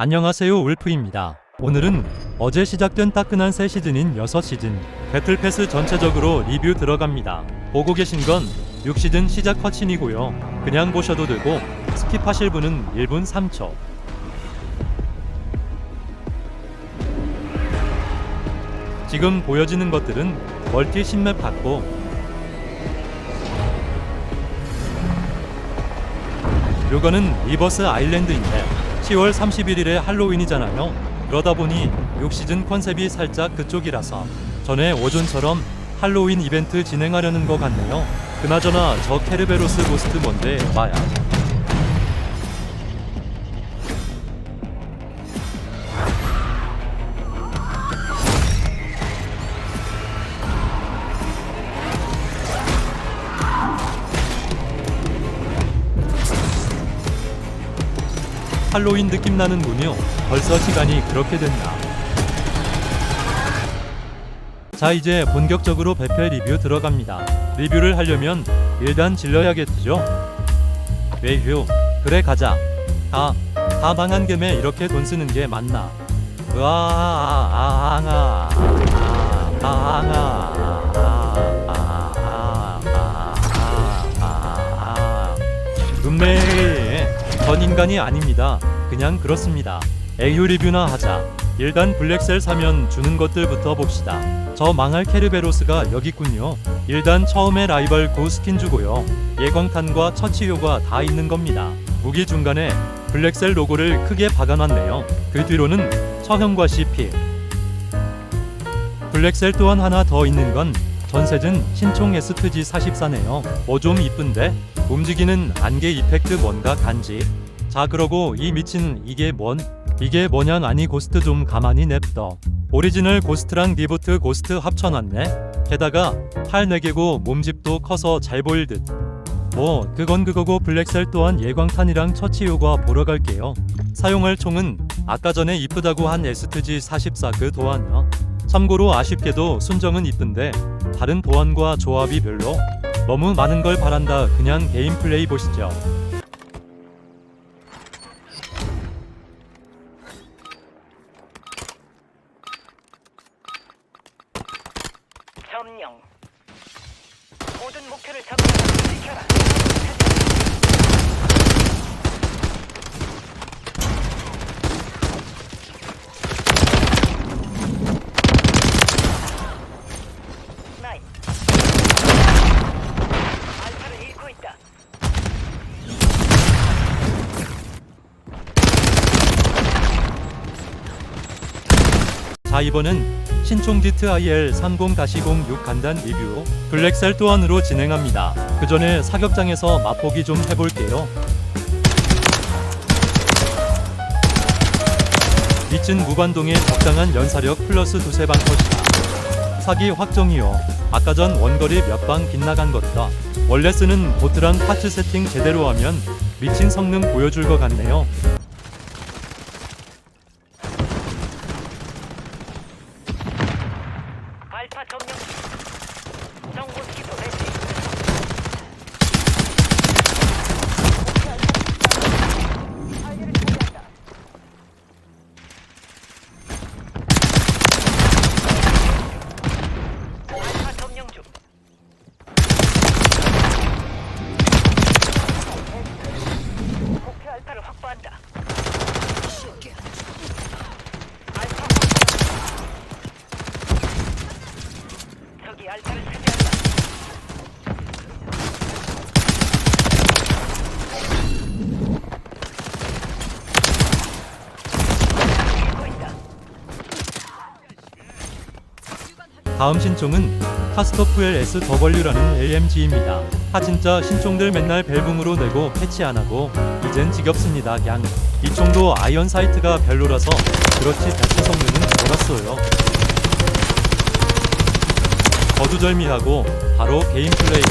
안녕하세요 울프입니다. 오늘은 어제 시작된 따끈한 새 시즌인 6시즌 배틀 패스 전체적으로 리뷰 들어갑니다. 보고 계신 건 6시즌 시작 컷신이고요. 그냥 보셔도 되고 스킵하실 분은 1분 3초. 지금 보여지는 것들은 멀티 신맵 같고 요거는 리버스 아일랜드인데 10월 31일에 할로윈이잖아요. 그러다 보니 6시즌 컨셉이 살짝 그쪽이라서 전에 오존처럼 할로윈 이벤트 진행하려는 것 같네요. 그나저나 저 케르베로스 고스트 뭔데 마야. 할로윈 느낌 나는군요. 벌써 시간이 그렇게 됐나. 자 이제 본격적으로 배페 리뷰 들어갑니다. 리뷰를 하려면 일단 질러야겠죠? 왜휴 그래 가자. 아, 다방한 겸에 이렇게 돈 쓰는 게 맞나? 으아아아아아 아아아 음메일 전 인간이 아닙니다. 그냥 리뷰나 하자. 일단 블랙셀 사면 주는 것들부터 봅시다. 저 망할 케르베로스가 여기 있군요. 일단 처음에 라이벌 고 스킨 주고요. 예광탄과 처치효가 다 있는 겁니다. 무기 중간에 블랙셀 로고를 크게 박아놨네요. 그 뒤로는 처형과 CP. 블랙셀 또한 하나 더 있는 건 전세진 신총 STG 44네요. 뭐 좀 이쁜데? 움직이는 안개 이펙트 뭔가 간지. 자 그러고 이 미친 이게 뭔? 이게 뭐냥 아니 고스트 좀 가만히 냅둬. 오리지널 고스트랑 리부트 고스트 합쳐놨네. 게다가 팔 4개고 몸집도 커서 잘 보일 듯. 뭐 그건 그거고 블랙셀 또한 예광탄이랑 처치효과 보러 갈게요. 사용할 총은 아까 전에 이쁘다고 한 STG 44그 도안이요. 참고로 아쉽게도 순정은 이쁜데 다른 도안과 조합이 별로 너무 많은 걸 바란다 그냥 게임 플레이 보시죠. 점령. 모든 목표를 점령하고 지켜라. 4이번은 신총디트 IL 30-06 간단 리뷰 블랙셀 또한으로 진행합니다. 그 전에 사격장에서 맛보기 좀 해볼게요. 미친 무반동의 적당한 연사력 플러스 두세 방 컷이다. 사기 확정이요. 아까 전 원거리 몇 방 빗나간 것이다. 원래 쓰는 보트랑 파츠 세팅 제대로 하면 미친 성능 보여줄 것 같네요. 다음 신총은 카스터프엘 SW라는 AMG입니다. 하 진짜 신총들 맨날 벨붕으로 내고 패치 안 하고 이젠 지겹습니다. 양. 이 총도 아이언 사이트가 별로라서 그렇지 대체 성능은 좋았어요. 거두절미하고 바로 게임 플레이.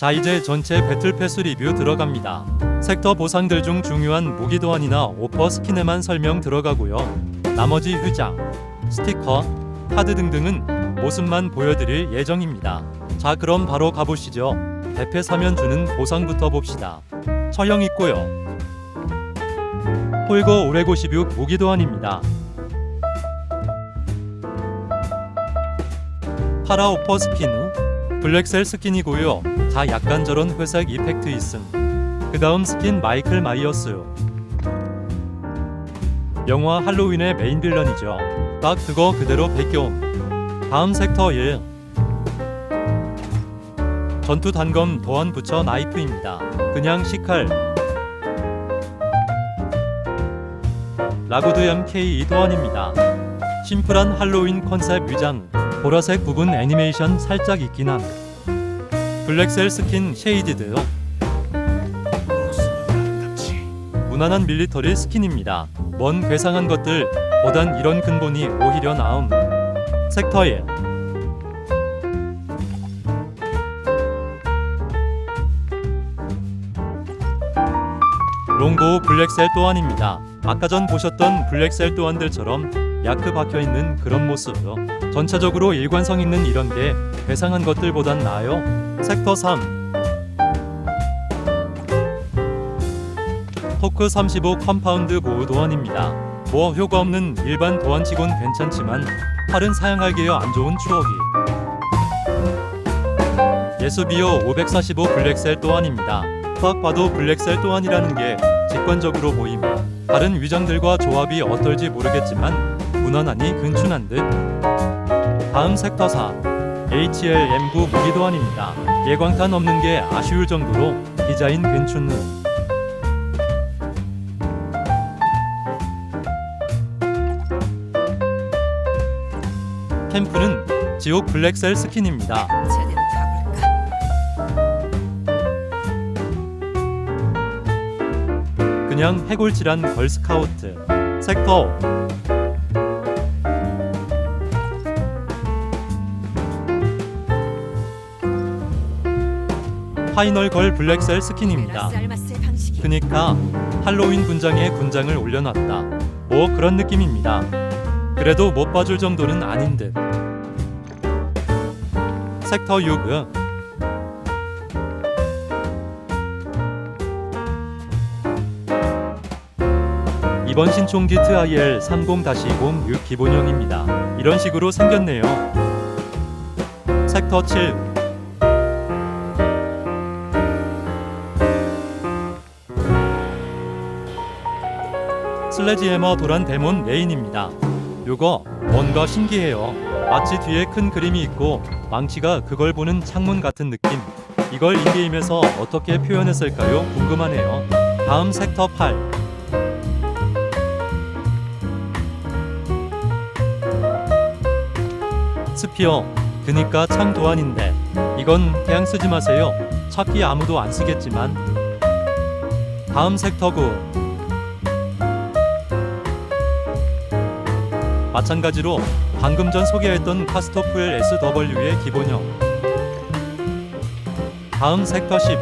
자 이제 전체 배틀 패스 리뷰 들어갑니다. 섹터 보상들 중 중요한 무기 도안이나 오퍼 스킨에만 설명 들어가고요. 나머지 휴장, 스티커, 카드 등등은 모습만 보여드릴 예정입니다. 자 그럼 바로 가보시죠. 대패 사면 주는 보상부터 봅시다. 처형 있고요. 폴거 오레고16 무기 도안입니다. 파라 오퍼 스킨은 블랙셀 스킨이고요. 다 약간 저런 회색 이펙트 있음. 그 다음 스킨 마이클 마이어스. 영화 할로윈의 메인 빌런이죠. 딱 그거 그대로 베껴옴. 다음 섹터 1. 전투 단검 도안 붙여 나이프입니다. 그냥 시칼. 라구드 MK 도안입니다. 심플한 할로윈 컨셉 위장. 보라색 부분 애니메이션 살짝 있긴 함. 블랙셀 스킨 쉐이디드. 무난한 밀리터리 스킨입니다. 먼 괴상한 것들 보단 이런 근본이 오히려 나음. 섹터 1. 롱고 블랙셀 또한입니다. 아까 전 보셨던 블랙셀 또한들처럼 야크 박혀 있는 그런 모습으로 전체적으로 일관성 있는 이런 게 괴상한 것들보단 나아요. 섹터 3. 토크 35 컴파운드 보호 도안입니다. 뭐 효과 없는 일반 도안치곤 괜찮지만 팔은 사양하기에 안 좋은 추억이. 예수비어 545 블랙셀 또한입니다. 딱 봐도 블랙셀 또한이라는 게 직관적으로 보임. 다른 위장들과 조합이 어떨지 모르겠지만 무난하니 근춘한 듯. 다음 섹터 4 HLM9 무기도안입니다. 예광탄 없는 게 아쉬울 정도로 디자인 괜춘는. 캠프는 지옥 블랙셀 스킨입니다. 그냥 해골질한 걸스카우트 섹터 파이널 걸 블랙셀 스킨입니다. 그니까 할로윈 군장에 군장을 올려놨다. 뭐 그런 느낌입니다. 그래도 못 봐줄 정도는 아닌 듯. 섹터 6. 이번 신총 DTIL 30-06 기본형입니다. 이런 식으로 생겼네요. 섹터 7. 슬래지 해머 도란 데몬 레인입니다. 요거 뭔가 신기해요. 마치 뒤에 큰 그림이 있고 망치가 그걸 보는 창문 같은 느낌. 이걸 인게임에서 어떻게 표현했을까요? 궁금하네요. 다음 섹터 8. 스피어. 그니까 창 도안인데 이건 그냥 쓰지 마세요. 찾기 아무도 안 쓰겠지만. 다음 섹터 9. 마찬가지로 방금 전 소개했던 카스토프엘 SW의 기본형. 다음 섹터 10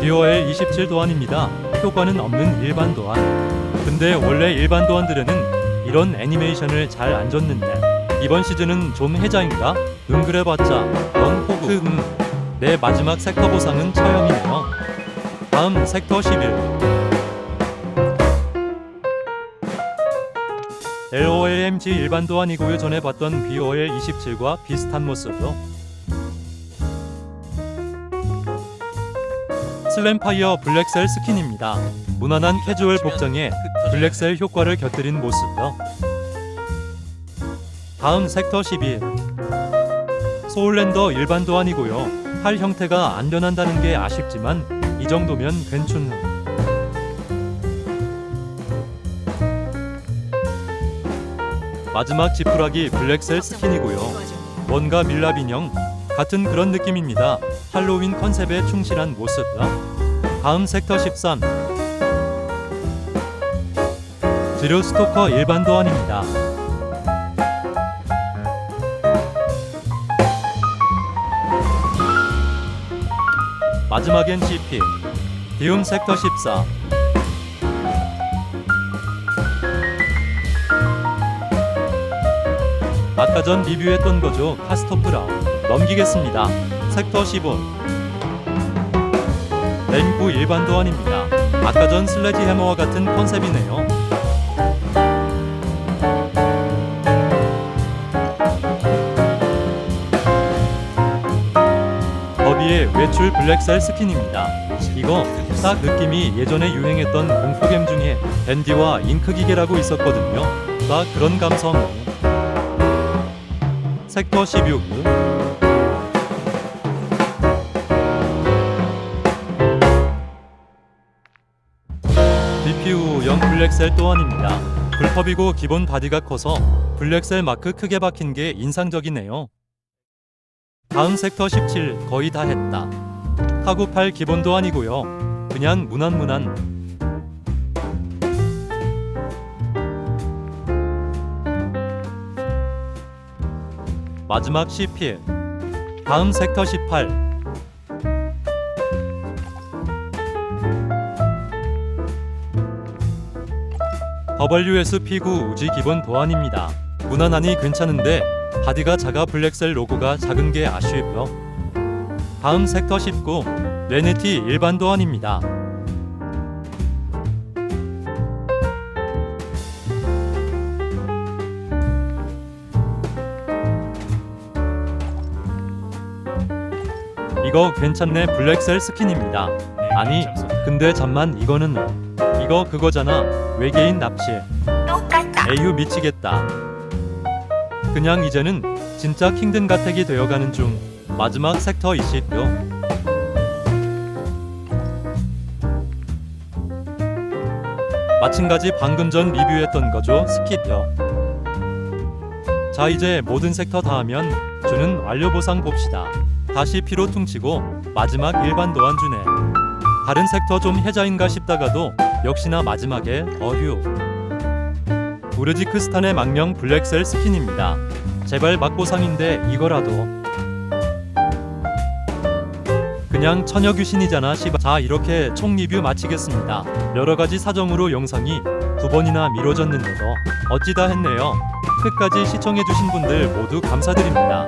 BOL 27 도안입니다. 효과는 없는 일반 도안. 근데 원래 일반 도안들에는 이런 애니메이션을 잘 안 줬는데 이번 시즌은 좀 해자인가? 응 그래봤자 넌 호구. 음, 내 마지막 섹터 보상은 처형이네요. 다음 섹터 11 LOLMG 일반 도안이고요 전에 봤던 BOL 27과 비슷한 모습으로 슬램파이어 블랙셀 스킨입니다. 무난한 캐주얼 복장에 블랙셀 효과를 곁들인 모습이요. 다음 섹터 12 소울랜더 일반 도안이고요. 팔 형태가 안 변한다는 게 아쉽지만 이 정도면 괜찮은 마지막 지푸라기 블랙셀 스킨이고요. 뭔가 밀랍 인형 같은 그런 느낌입니다. 할로윈 컨셉에 충실한 모습이다. 다음 섹터 13 드류 스토커 일반 도안입니다. 마지막엔 CP 디움 섹터 14 아까 전 리뷰했던 거죠. 카스토프라. 넘기겠습니다. 섹터 15 램프 일반 도안입니다. 아까 전 슬래지 해머와 같은 컨셉이네요. 더비의 외출 블랙셀 스킨입니다. 이거 딱 느낌이 예전에 유행했던 공포겜 중에 밴디와 잉크 기계라고 있었거든요. 딱 그런 감성 섹터 16 DPU0 블랙셀 또한입니다. 불법이고 기본 바디가 커서 블랙셀 마크 크게 박힌 게 인상적이네요. 다음 섹터 17 거의 다 했다. 카구 8 기본도 아니고요. 그냥 무난무난 마지막 CP 다음 섹터 18 WSP9 우지 기본 도안입니다. 무난하니 괜찮은데 바디가 작아 블랙셀 로고가 작은 게 아쉬워요. 다음 섹터 19 레네티 일반 도안입니다. 이거 괜찮네 블랙셀 스킨입니다. 아니 근데 잠만 이거는 이거 그거잖아. 외계인 납치 똑같다. 에휴 미치겠다. 그냥 이제는 진짜 킹든 가택이 되어가는 중 마지막 섹터 20요. 마찬가지 방금 전 리뷰했던 거죠 스킵요. 자 이제 모든 섹터 다 하면 주는 완료 보상 봅시다 다시 피로 퉁치고 마지막 일반 도안 주네 다른 섹터 좀 해자인가 싶다가도 역시나 마지막에 어휴 우르지크스탄의 망명 블랙셀 스킨입니다. 제발 막보상인데 이거라도 그냥 처녀 귀신이잖아 씨바. 자 이렇게 총 리뷰 마치겠습니다. 여러 가지 사정으로 영상이 두 번이나 미뤄졌는데도 어찌다 했네요. 끝까지 시청해주신 분들 모두 감사드립니다.